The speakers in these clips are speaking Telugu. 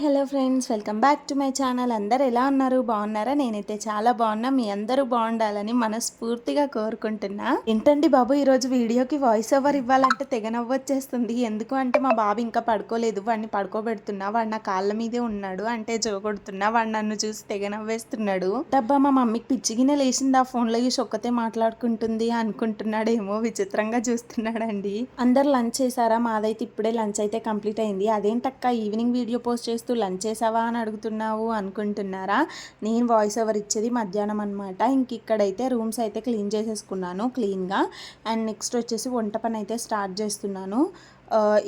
Hello friends welcome back to my channel అందరు ఎలా ఉన్నారు? బాగున్నారా? నేనైతే చాలా బాగున్నా. మీ అందరూ బాగుండాలని మనస్ఫూర్తిగా కోరుకుంటున్నా. ఏంటండి బాబు ఈరోజు వీడియోకి వాయిస్ ఓవర్ ఇవ్వాలంటే తెగ నవ్వొచ్చేస్తుంది ఎందుకు అంటే మా బాబు ఇంకా పడుకోలేదు. వాడిని పడుకోబెడుతున్నా. వాడు నా కాళ్ళ మీదే ఉన్నాడు. అంటే జోగొడుతున్నా వాడు నన్ను చూసి తెగ నవ్వేస్తున్నాడు. డబ్బా మా మమ్మీకి పిచ్చిగిన లేచింది. ఆ ఫోన్లో చూసి ఒక్కతే మాట్లాడుకుంటుంది అనుకుంటున్నాడేమో విచిత్రంగా చూస్తున్నాడండి. అందరు లంచ్ చేశారా? మాదైతే ఇప్పుడే లంచ్ అయితే కంప్లీట్ అయింది. అదేంటక్క? ఈవినింగ్ వీడియో పోస్ట్ చేస్తూ లంచ్ చేసావా అని అడుగుతున్నావు అనుకుంటున్నారా? నేను వాయిస్ ఓవర్ ఇచ్చేది మధ్యాహ్నం అనమాట ఇంక ఇక్కడైతే రూమ్స్ అయితే క్లీన్ చేసేసుకున్నాను క్లీన్గా. అండ్ నెక్స్ట్ వచ్చేసి వంట పని అయితే స్టార్ట్ చేస్తున్నాను.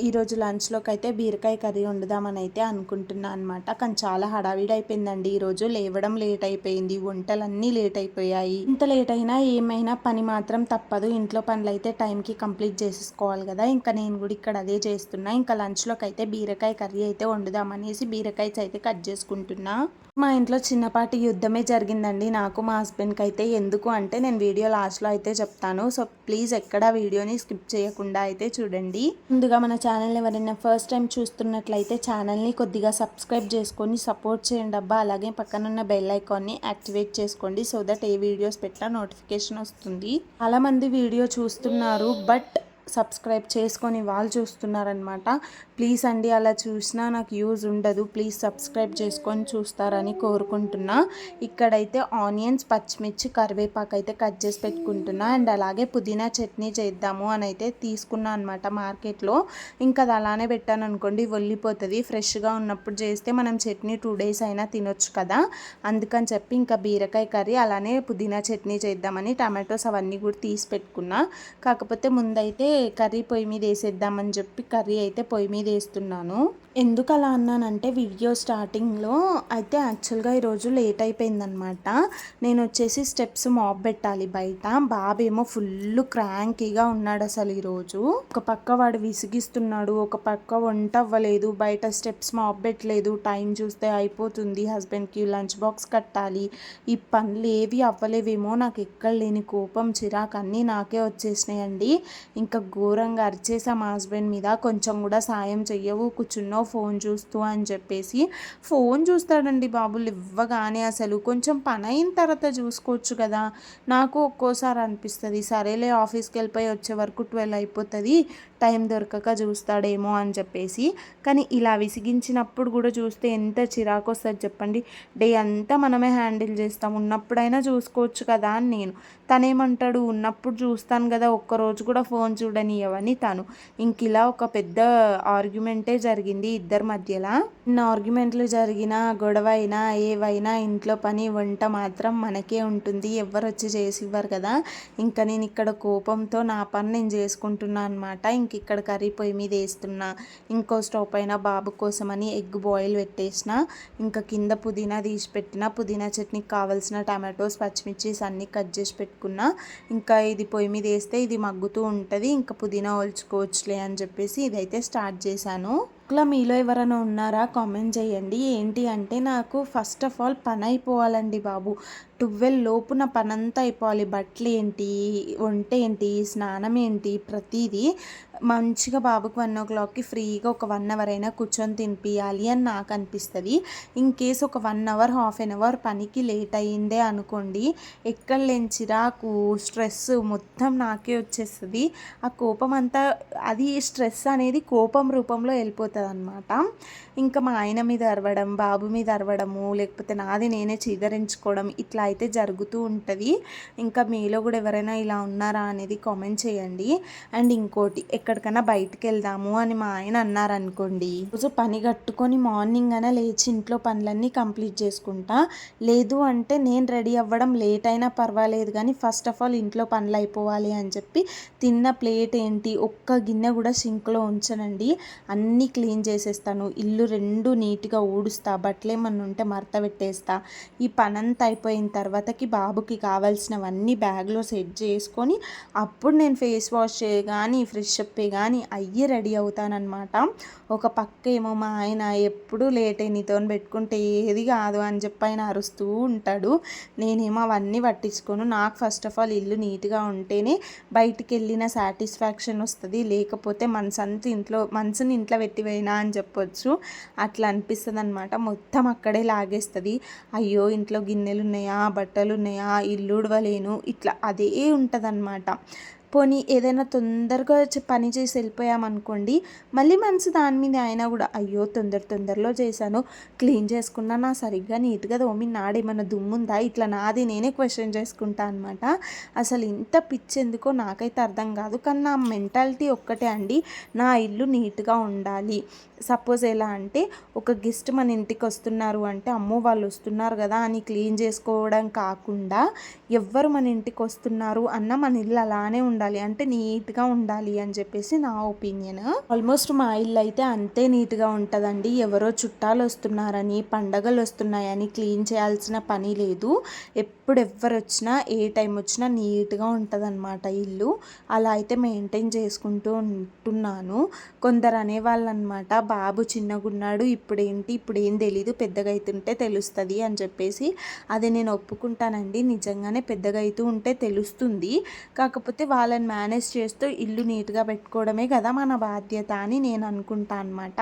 ఈరోజు లంచ్లోకి అయితే బీరకాయ కర్రీ వండుదామని అయితే అనుకుంటున్నాను అనమాట కానీ చాలా హడావిడి అయిపోయిందండి ఈరోజు లేవడం లేట్ అయిపోయింది వంటలన్నీ లేట్ అయిపోయాయి ఇంత లేట్ అయినా ఏమైనా పని మాత్రం తప్పదు. ఇంట్లో పనులు అయితే టైంకి కంప్లీట్ చేసేసుకోవాలి కదా. ఇంకా నేను కూడా ఇక్కడ అదే చేస్తున్నా. ఇంకా లంచ్లోకి అయితే బీరకాయ కర్రీ అయితే వండుదామనేసి బీరకాయస్ అయితే కట్ చేసుకుంటున్నా. మా ఇంట్లో చిన్నపాటి యుద్ధమే జరిగిందండి. నాకు మా హస్బెండ్కి అయితే ఎందుకు అంటే నేను వీడియో లాస్ట్లో అయితే చెప్తాను. సో ప్లీజ్ ఎక్కడ వీడియోని స్కిప్ చేయకుండా అయితే చూడండి. ముందుగా మన ఛానల్ ఎవరైనా ఫస్ట్ టైం చూస్తున్నట్లయితే ఛానల్ని కొద్దిగా సబ్స్క్రైబ్ చేసుకొని సపోర్ట్ చేయండి అబ్బా. అలాగే పక్కనున్న బెల్ ఐకాన్ని యాక్టివేట్ చేసుకోండి సో దట్ ఏ వీడియోస్ పెట్టినా నోటిఫికేషన్ వస్తుంది. చాలామంది వీడియో చూస్తున్నారు బట్ సబ్స్క్రైబ్ చేసుకొని వాళ్ళు చూస్తున్నారనమాట ప్లీజ్ అండి అలా చూసినా నాకు యూజ్ ఉండదు. ప్లీజ్ సబ్స్క్రైబ్ చేసుకొని చూస్తారని కోరుకుంటున్నా. ఇక్కడైతే ఆనియన్స్ పచ్చిమిర్చి కరివేపాకు అయితే కట్ చేసి పెట్టుకుంటున్నా. అండ్ అలాగే పుదీనా చట్నీ చేద్దాము అని అయితే తీసుకున్నా అనమాట మార్కెట్లో. ఇంకా అది అలానే పెట్టాను అనుకోండి ఒల్లిపోతుంది ఫ్రెష్గా ఉన్నప్పుడు చేస్తే మనం చట్నీ టూ డేస్ అయినా తినొచ్చు కదా. అందుకని చెప్పి ఇంకా బీరకాయ కర్రీ అలానే పుదీనా చట్నీ చేద్దామని టమాటోస్ అవన్నీ కూడా తీసి పెట్టుకున్నా. కాకపోతే ముందైతే కర్రీ పొయ్యి మీద వేసేద్దామని చెప్పి కర్రీ అయితే పొయ్యి మీద వేస్తున్నాను. ఎందుకు అలా అన్నానంటే వీడియో స్టార్టింగ్లో అయితే యాక్చువల్గా ఈరోజు లేట్ అయిపోయిందనమాట నేను వచ్చేసి స్టెప్స్ మాప్ పెట్టాలి బయట. బాబేమో ఫుల్ క్రాంకీగా ఉన్నాడు అసలు ఈరోజు ఒక పక్క వాడు విసిగిస్తున్నాడు ఒక పక్క వంట అవ్వలేదు బయట స్టెప్స్ మాప్ పెట్టలేదు టైం చూస్తే అయిపోతుంది హస్బెండ్కి లంచ్ బాక్స్ కట్టాలి ఈ పనులు ఏవి అవ్వలేవేమో నాకు ఎక్కడ లేని కోపం చిరాకు అన్నీ నాకే వచ్చేసినాయండి. ఇంకా ఘోరంగా అరిచేసా మా హస్బెండ్ మీద. కొంచెం కూడా సాయం చెయ్యవు కూర్చున్నావు ఫోన్ చూస్తూ అని చెప్పేసి. ఫోన్ చూస్తాడండి బాబులు ఇవ్వగానే అసలు. కొంచెం పని అయిన తర్వాత చూసుకోవచ్చు కదా. నాకు ఒక్కోసారి అనిపిస్తుంది సరేలే ఆఫీస్కి వెళ్ళిపోయి వచ్చే వరకు ట్వెల్వ్ అయిపోతుంది టైం దొరకక చూస్తాడేమో అని చెప్పేసి. కానీ ఇలా విసిగించినప్పుడు కూడా చూస్తే ఎంత చిరాకు వస్తుంది చెప్పండి. డే అంతా మనమే హ్యాండిల్ చేస్తాం ఉన్నప్పుడైనా చూసుకోవచ్చు కదా అని నేను. తనేమంటాడు ఉన్నప్పుడు చూస్తాను కదా ఒక్కరోజు కూడా ఫోన్ చూడనియవని తను. ఇంక ఇలా ఒక పెద్ద ఆర్గ్యుమెంటే జరిగింది ఇద్దరి మధ్యలో. ఇన్ని ఆర్గ్యుమెంట్లు జరిగినా గొడవ అయినా ఏవైనా ఇంట్లో పని వంట మాత్రం మనకే ఉంటుంది. ఎవరు వచ్చి చేసి ఇవ్వరు కదా. ఇంకా నేను ఇక్కడ కోపంతో నా పని నేను చేసుకుంటున్నా అనమాట ఇంక ఇక్కడ కర్రీ పొయ్యి మీద వేస్తున్నా. ఇంకో స్టవ్ పైన బాబు కోసమని ఎగ్ బాయిల్ పెట్టేసిన. ఇంకా కింద పుదీనా తీసి పెట్టిన పుదీనా చట్నీకి కావాల్సిన టమాటోస్ పచ్చిమిర్చిస్ అన్నీ కట్ చేసి పెట్టి పెట్టుకున్నా. ఇంకా ఇది పొయ్యి మీద వేస్తే ఇది మగ్గుతూ ఉంటుంది. ఇంకా పుదీనా ఒలుచుకోవచ్చులే అని చెప్పేసి ఇదైతే స్టార్ట్ చేశాను. బుక్లో మీలో ఎవరైనా ఉన్నారా కామెంట్ చేయండి. ఏంటి అంటే నాకు ఫస్ట్ ఆఫ్ ఆల్ పని అయిపోవాలండి బాబు. ట్వెల్వ్ లోపున పనంతా అయిపోవాలి. బట్టలు ఏంటి వంట ఏంటి స్నానం ఏంటి ప్రతిదీ మంచిగా బాబుకి వన్ ఓ క్లాక్కి ఫ్రీగా ఒక వన్ అవర్ అయినా కూర్చొని తినిపించాలి అని నాకు అనిపిస్తుంది. ఇన్ కేస్ ఒక one hour half an hour పనికి లేట్ అయ్యిందే అనుకోండి ఎక్కడ లేని చిరాకు స్ట్రెస్ మొత్తం నాకే వచ్చేస్తుంది. ఆ కోపం అంతా అది స్ట్రెస్ అనేది కోపం రూపంలో వెళ్ళిపోతుంది. అనమాట ఇంకా మా ఆయన మీద అరవడం బాబు మీద అరవడము లేకపోతే నాది నేనే చీదరించుకోవడం ఇట్లా అయితే జరుగుతూ ఉంటుంది. ఇంకా మీలో కూడా ఎవరైనా ఇలా ఉన్నారా అనేది కామెంట్ చేయండి. అండ్ ఇంకోటి ఎక్కడికైనా బయటికి వెళ్దాము అని మా ఆయన అన్నారనుకోండి రోజు పని కట్టుకొని మార్నింగ్ అయినా లేచి ఇంట్లో పనులన్నీ కంప్లీట్ చేసుకుంటా. లేదు అంటే నేను రెడీ అవ్వడం లేట్ అయినా పర్వాలేదు కానీ ఫస్ట్ ఆఫ్ ఆల్ ఇంట్లో పనులు అయిపోవాలి అని చెప్పి తిన్న ప్లేట్ ఏంటి? ఒక్క గిన్నె కూడా సింక్లో ఉంచనండి. అన్నీ క్లీన్ చేసేస్తాను. ఇల్లు రెండు నీట్గా ఊడుస్తా బట్టలేమన్నా ఉంటే మరత పెట్టేస్తా. ఈ పనంతా అయిపోయిన తర్వాతకి బాబుకి కావాల్సినవన్నీ బ్యాగ్లో సెట్ చేసుకొని అప్పుడు నేను ఫేస్ వాష్ కానీ ఫ్రెష్ అప్ కానీ అయ్యి రెడీ అవుతానమాట ఒక పక్క ఏమో మా ఆయన ఎప్పుడు లేట్ నీతో పెట్టుకుంటే ఏది కాదు అని చెప్పి ఆయన అరుస్తూ ఉంటాడు. నేనేమో అవన్నీ పట్టించుకోను. నాకు ఫస్ట్ ఆఫ్ ఆల్ ఇల్లు నీట్గా ఉంటేనే బయటికి వెళ్ళిన సాటిస్ఫాక్షన్ వస్తుంది. లేకపోతే మనసు అంతా ఇంట్లో మనసుని ఇంట్లో పెట్టి అయినా అని చెప్పొచ్చు. అట్లా అనిపిస్తుంది అనమాట మొత్తం అక్కడే లాగేస్తుంది. అయ్యో ఇంట్లో గిన్నెలు ఉన్నాయా బట్టలు ఉన్నాయా ఇల్లు ఉడవలేను ఇట్లా అదే ఉంటుంది పోనీ ఏదైనా తొందరగా పని చేసి వెళ్ళిపోయామనుకోండి మళ్ళీ మనసు దాని మీద అయినా కూడా అయ్యో తొందర తొందరలో చేశాను క్లీన్ చేసుకున్నా నా సరిగ్గా నీట్గా దోమి నాడేమన్నా దుమ్ముందా ఇట్లా నాది నేనే క్వశ్చన్ చేసుకుంటా అనమాట అసలు ఇంత పిచ్చి ఎందుకో నాకైతే అర్థం కాదు కానీ నా మెంటాలిటీ ఒక్కటే అండి నా ఇల్లు నీట్గా ఉండాలి. సపోజ్ ఎలా అంటే ఒక గెస్ట్ మన ఇంటికి వస్తున్నారు అంటే అమ్మో వాళ్ళు వస్తున్నారు కదా అని క్లీన్ చేసుకోవడం కాకుండా ఎవ్వరు మన ఇంటికి వస్తున్నారు అన్న మన ఇల్లు అలానే ఉండాలి. అంటే నీట్గా ఉండాలి అని చెప్పేసి నా ఒపీనియన్. ఆల్మోస్ట్ మా ఇల్లు అయితే అంతే నీట్గా ఉంటుందండి. ఎవరో చుట్టాలు వస్తున్నారని పండగలు వస్తున్నాయని క్లీన్ చేయాల్సిన పని లేదు. ఎప్పుడు ఎవ్వరు వచ్చినా ఏ టైం వచ్చినా నీట్గా ఉంటుందన్నమాట ఇల్లు. అలా అయితే మెయింటైన్ చేసుకుంటూ ఉంటున్నాను. కొందరు అనేవాళ్ళు అనమాట బాబు చిన్నగున్నాడు ఇప్పుడేంటి ఇప్పుడు ఏం తెలీదు పెద్దగా అవుతుంటే తెలుస్తుంది అని చెప్పేసి. అది నేను ఒప్పుకుంటానండి. నిజంగానే పెద్దగా అవుతూ ఉంటే తెలుస్తుంది. కాకపోతే వాళ్ళని మేనేజ్ చేస్తూ ఇల్లు నీట్గా పెట్టుకోవడమే కదా మన బాధ్యత అని నేను అనుకుంటా అనమాట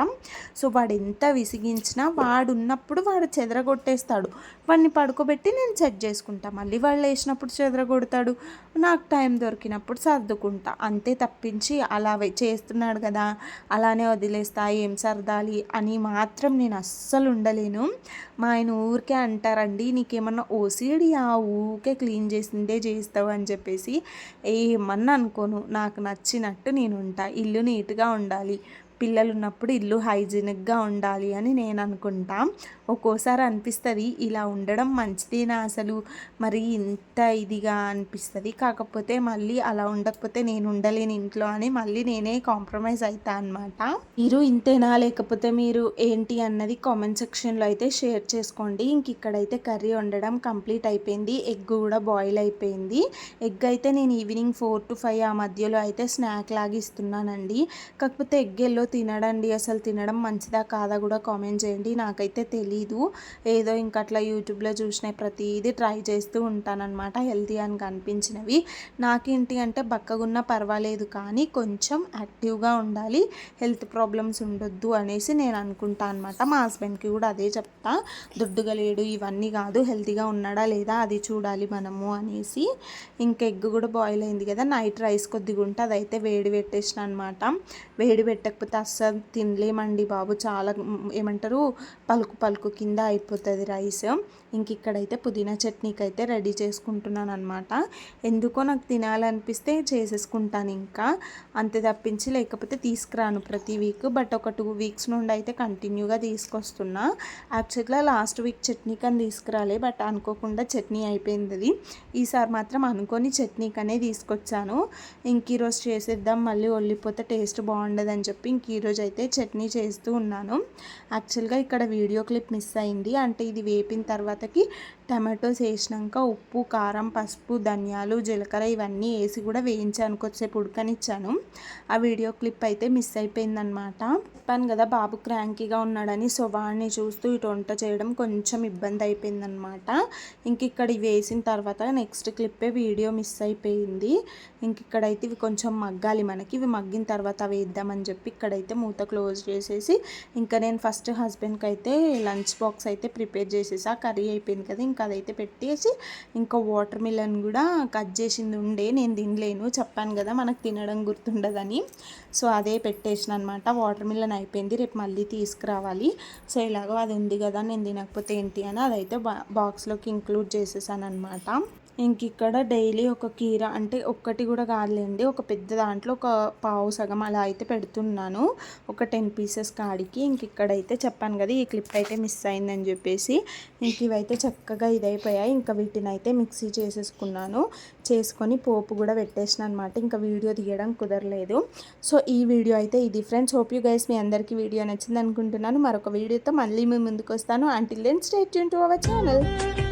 సో వాడు ఎంత విసిగించినా వాడు ఉన్నప్పుడు వాడు చెదరగొట్టేస్తాడు. వాడిని పడుకోబెట్టి నేను సెట్ చేసుకుంటా. మళ్ళీ వాళ్ళు వేసినప్పుడు చెదరగొడతాడు. నాకు టైం దొరికినప్పుడు సర్దుకుంటా. అంతే తప్పించి అలా చేస్తున్నాడు కదా అలానే వదిలేస్తా ఏం సర్దాలి అని మాత్రం నేను అస్సలు ఉండలేను. మా ఆయన ఊరికే అంటారండి నీకేమన్నా ఓసిడి ఆ ఊరికే క్లీన్ చేసిందే చేస్తావు అని చెప్పేసి. ఏమన్నా అనుకోను. నాకు నచ్చినట్టు నేను ఉంటా ఇల్లు నీట్గా ఉండాలి. పిల్లలు ఉన్నప్పుడు ఇల్లు హైజీనిక్గా ఉండాలి అని నేను అనుకుంటా. ఒక్కోసారి అనిపిస్తుంది ఇలా ఉండడం మంచిదేనా అసలు? మరి ఇంత ఇదిగా అనిపిస్తుంది. కాకపోతే మళ్ళీ అలా ఉండకపోతే నేను ఉండలేని ఇంట్లో అని మళ్ళీ నేనే కాంప్రమైజ్ అవుతా అనమాట మీరు ఇంతేనా? లేకపోతే మీరు ఏంటి అన్నది కామెంట్ సెక్షన్లో అయితే షేర్ చేసుకోండి. ఇంక ఇక్కడైతే కర్రీ వండడం కంప్లీట్ అయిపోయింది. ఎగ్ కూడా బాయిల్ అయిపోయింది. ఎగ్ అయితే నేను ఈవినింగ్ ఫోర్ టు ఫైవ్ ఆ మధ్యలో అయితే స్నాక్ లాగా ఇస్తున్నానండి. కాకపోతే ఎగ్ ఎల్లో తినడండి. అసలు తినడం మంచిదా కాదా కూడా కామెంట్ చేయండి. నాకైతే తెలియదు తెలీదు. ఏదో ఇంక అట్లా యూట్యూబ్లో చూసిన ప్రతిదీ ట్రై చేస్తూ ఉంటానన్నమాట హెల్తీ అని కనిపించినవి. నాకేంటి అంటే బక్కగున్న పర్వాలేదు కానీ కొంచెం యాక్టివ్గా ఉండాలి హెల్త్ ప్రాబ్లమ్స్ ఉండొద్దు అనేసి నేను అనుకుంటా అనమాట మా హస్బెండ్కి కూడా అదే చెప్తా. దుడ్డుగా లేడు ఇవన్నీ కాదు హెల్తీగా ఉన్నాడా లేదా అది చూడాలి మనము అనేసి. ఇంకా ఎగ్ కూడా బాయిల్ అయింది కదా నైట్ రైస్ కొద్దిగా ఉంటే అదైతే వేడి పెట్టేసిన అనమాట వేడి పెట్టకపోతే అస్సలు తినలేమండి బాబు. చాలా ఏమంటారు పలుకు పలుకు వరకు కింద అయిపోతుంది రైస్. ఇంక ఇక్కడైతే పుదీనా చట్నీకి అయితే రెడీ చేసుకుంటున్నాను అనమాట ఎందుకో నాకు తినాలనిపిస్తే చేసేసుకుంటాను ఇంకా. అంతే తప్పించి లేకపోతే తీసుకురాను ప్రతి వీక్. బట్ ఒక టూ వీక్స్ నుండి అయితే కంటిన్యూగా తీసుకొస్తున్నా. యాక్చువల్గా లాస్ట్ వీక్ చట్నీ కానీ తీసుకురాలే బట్ అనుకోకుండా చట్నీ అయిపోయింది అది ఈసారి మాత్రం అనుకొని చట్నీకనే తీసుకొచ్చాను. ఇంక ఈరోజు చేసేద్దాం మళ్ళీ ఒళ్ళిపోతే టేస్ట్ బాగుండదని చెప్పి ఇంక ఈరోజు అయితే చట్నీ చేస్తూ ఉన్నాను. యాక్చువల్గా ఇక్కడ వీడియో క్లిప్ మిస్ అయింది. అంటే ఇది వేపిన తర్వాతకి టమాటోస్ వేసినాక ఉప్పు కారం పసుపు ధనియాలు జీలకర్ర ఇవన్నీ వేసి కూడా వేయించాను. కొద్దిసేపు ఉడకనిచ్చాను. ఆ వీడియో క్లిప్ అయితే మిస్ అయిపోయిందనమాట చెప్పాను కదా బాబు క్రాంకీగా ఉన్నాడని సో వాడిని చూస్తూ ఇటు వంట చేయడం కొంచెం ఇబ్బంది అయిపోయిందనమాట ఇంక ఇక్కడ వేసిన తర్వాత నెక్స్ట్ క్లిప్పే వీడియో మిస్ అయిపోయింది. ఇంక ఇక్కడైతే ఇవి కొంచెం మగ్గాలి మనకి. ఇవి మగ్గిన తర్వాత వేద్దామని చెప్పి ఇక్కడైతే మూత క్లోజ్ చేసేసి ఇంకా నేను ఫస్ట్ హస్బెండ్కి అయితే లంచ్ బాక్స్ అయితే ప్రిపేర్ చేసేసా కర్రీ అయిపోయింది కదా ఇంకా అదైతే పెట్టేసి ఇంకా వాటర్ మిలన్ కూడా కట్ చేసింది ఉండే నేను తినలేను చెప్పాను కదా మనకు తినడం గుర్తుండదని. సో అదే పెట్టేసిన అనమాట వాటర్ మిలన్ అయిపోయింది రేపు మళ్ళీ తీసుకురావాలి. సో ఇలాగో అది ఉంది కదా నేను తినకపోతే ఏంటి అని అదైతే బాక్స్లోకి ఇంక్లూడ్ చేసేసాను అనమాట ఇంక ఇక్కడ డైలీ ఒక కీర అంటే ఒక్కటి కూడా కాదులేండి. ఒక పెద్ద దాంట్లో ఒక పావు సగం అలా అయితే పెడుతున్నాను. ఒక టెన్ పీసెస్ కాడికి. ఇంక ఇక్కడైతే చెప్పాను కదా ఈ క్లిప్ అయితే మిస్ అయిందని చెప్పేసి. ఇంక ఇవైతే చక్కగా ఇదైపోయాయి. ఇంకా వీటిని అయితే మిక్సీ చేసేసుకున్నాను. చేసుకొని పోపు కూడా పెట్టేసిన అనమాట ఇంకా వీడియో తీయడం కుదరలేదు. సో ఈ వీడియో అయితే ఇది ఫ్రెండ్స్. హోప్ యూ గైస్ మీ అందరికీ వీడియో నచ్చింది అనుకుంటున్నాను మరొక వీడియోతో మళ్ళీ మీ ముందుకు వస్తాను until then state to our channel